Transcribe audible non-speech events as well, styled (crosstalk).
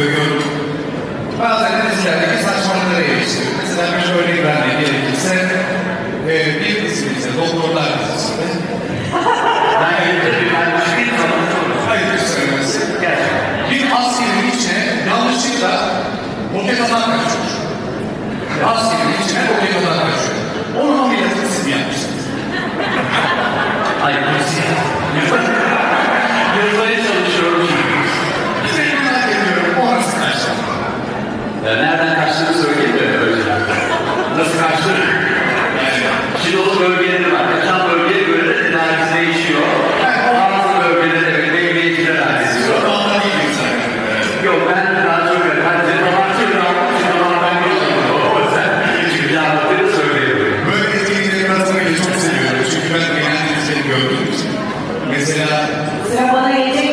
övüyorum. Bazen de dizilerdeki saçmalıkları eleştiriyorum. Mesela bir örnek vermek gerekirse, e, bir dizimizde, Doktorlar dizisinde, (laughs) bir hayır söylemesi, Gerçekten. bir askerin içine yanlışlıkla roketadan kaçıyor. karşılaştırın. Yani kilolu bölgeleri var. Yatan bölgeye göre de tedavisi değişiyor. Bazı bölgelere de meyveyiciler ailesi var. Yok ben daha çok efendim. Babacım da babacım ben yok. O yüzden çünkü anlatırı söyleyemiyorum. Böyle etkinlikleri katılmayı çok seviyorum. Çünkü ben genelde seni gördüm. Mesela... Sen bana gelecek